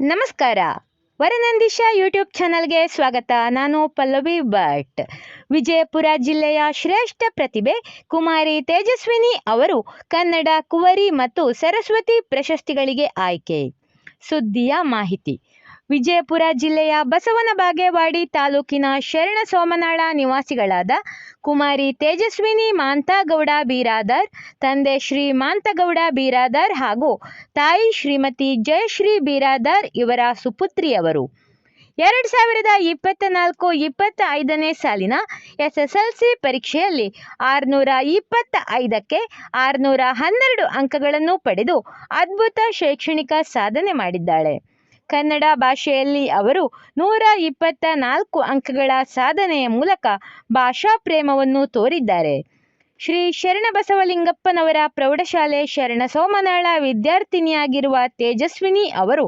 ನಮಸ್ಕಾರ. ವರನಂದೀಶ ಯೂಟ್ಯೂಬ್ ಚಾನಲ್ಗೆ ಸ್ವಾಗತ. ನಾನು ಪಲ್ಲವಿ ಭಟ್. ವಿಜಯಪುರ ಜಿಲ್ಲೆಯ ಶ್ರೇಷ್ಠ ಪ್ರತಿಭೆ ಕುಮಾರಿ ತೇಜಸ್ವಿನಿ ಅವರು ಕನ್ನಡ, ಕುವರಿ ಮತ್ತು ಸರಸ್ವತಿ ಪ್ರಶಸ್ತಿಗಳಿಗೆ ಆಯ್ಕೆ. ಸುದ್ದಿಯ ಮಾಹಿತಿ. ವಿಜಯಪುರ ಜಿಲ್ಲೆಯ ಬಸವನ ಬಾಗೇವಾಡಿ ತಾಲೂಕಿನ ಶರಣ ಸೋಮನಾಳ ನಿವಾಸಿಗಳಾದ ಕುಮಾರಿ ತೇಜಸ್ವಿನಿ ಮಾಂತಗೌಡ ಬೀರಾದರ್, ತಂದೆ ಶ್ರೀ ಮಾಂತಗೌಡ ಬೀರಾದರ್ ಹಾಗೂ ತಾಯಿ ಶ್ರೀಮತಿ ಜಯಶ್ರೀ ಬೀರಾದರ್ ಇವರ ಸುಪುತ್ರಿಯವರು. ಎರಡು ಸಾವಿರದ ಇಪ್ಪತ್ತ ನಾಲ್ಕು ಇಪ್ಪತ್ತ ಐದನೇ ಸಾಲಿನ ಎಸ್ ಎಸ್ ಎಲ್ ಸಿ ಪರೀಕ್ಷೆಯಲ್ಲಿ ಆರುನೂರ ಇಪ್ಪತ್ತ ಐದಕ್ಕೆ ಆರುನೂರ ಹನ್ನೆರಡು ಅಂಕಗಳನ್ನು ಪಡೆದು ಅದ್ಭುತ ಶೈಕ್ಷಣಿಕ ಸಾಧನೆ ಮಾಡಿದ್ದಾಳೆ. ಕನ್ನಡ ಭಾಷೆಯಲ್ಲಿ ಅವರು ನೂರ ಇಪ್ಪತ್ತ ನಾಲ್ಕು ಅಂಕಗಳ ಸಾಧನೆಯ ಮೂಲಕ ಭಾಷಾ ಪ್ರೇಮವನ್ನು ತೋರಿದ್ದಾರೆ. ಶ್ರೀ ಶರಣಬಸವಲಿಂಗಪ್ಪನವರ ಪ್ರೌಢಶಾಲೆ ಶರಣ ಸೋಮನಾಳ ವಿದ್ಯಾರ್ಥಿನಿಯಾಗಿರುವ ತೇಜಸ್ವಿನಿ ಅವರು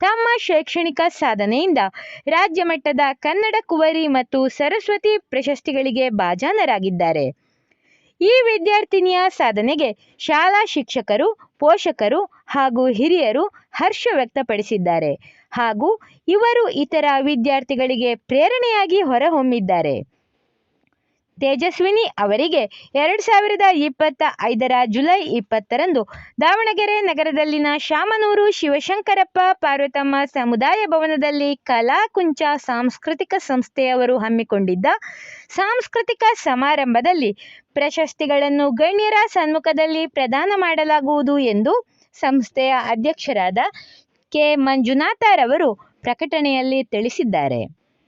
ತಮ್ಮ ಶೈಕ್ಷಣಿಕ ಸಾಧನೆಯಿಂದ ರಾಜ್ಯ ಮಟ್ಟದ ಕನ್ನಡ ಕುವರಿ ಮತ್ತು ಸರಸ್ವತಿ ಪ್ರಶಸ್ತಿಗಳಿಗೆ ಭಾಜನರಾಗಿದ್ದಾರೆ. ಈ ವಿದ್ಯಾರ್ಥಿನಿಯ ಸಾಧನೆಗೆ ಶಾಲಾ ಶಿಕ್ಷಕರು, ಪೋಷಕರು ಹಾಗೂ ಹಿರಿಯರು ಹರ್ಷ ವ್ಯಕ್ತಪಡಿಸಿದ್ದಾರೆ ಹಾಗೂ ಇವರು ಇತರ ವಿದ್ಯಾರ್ಥಿಗಳಿಗೆ ಪ್ರೇರಣೆಯಾಗಿ ಹೊರಹೊಮ್ಮಿದ್ದಾರೆ. ತೇಜಸ್ವಿನಿ ಅವರಿಗೆ ಎರಡು ಸಾವಿರದ ಇಪ್ಪತ್ತ ಐದರ ಜುಲೈ ಇಪ್ಪತ್ತರಂದು ದಾವಣಗೆರೆ ನಗರದಲ್ಲಿನ ಶಾಮನೂರು ಶಿವಶಂಕರಪ್ಪ ಪಾರ್ವತಮ್ಮ ಸಮುದಾಯ ಭವನದಲ್ಲಿ ಕಲಾಕುಂಚ ಸಾಂಸ್ಕೃತಿಕ ಸಂಸ್ಥೆಯವರು ಹಮ್ಮಿಕೊಂಡಿದ್ದ ಸಾಂಸ್ಕೃತಿಕ ಸಮಾರಂಭದಲ್ಲಿ ಪ್ರಶಸ್ತಿಗಳನ್ನು ಗಣ್ಯರ ಸಮ್ಮುಖದಲ್ಲಿ ಪ್ರದಾನ ಮಾಡಲಾಗುವುದು ಎಂದು ಸಂಸ್ಥೆಯ ಅಧ್ಯಕ್ಷರಾದ ಕೆ ಮಂಜುನಾಥರವರು ಪ್ರಕಟಣೆಯಲ್ಲಿ ತಿಳಿಸಿದ್ದಾರೆ.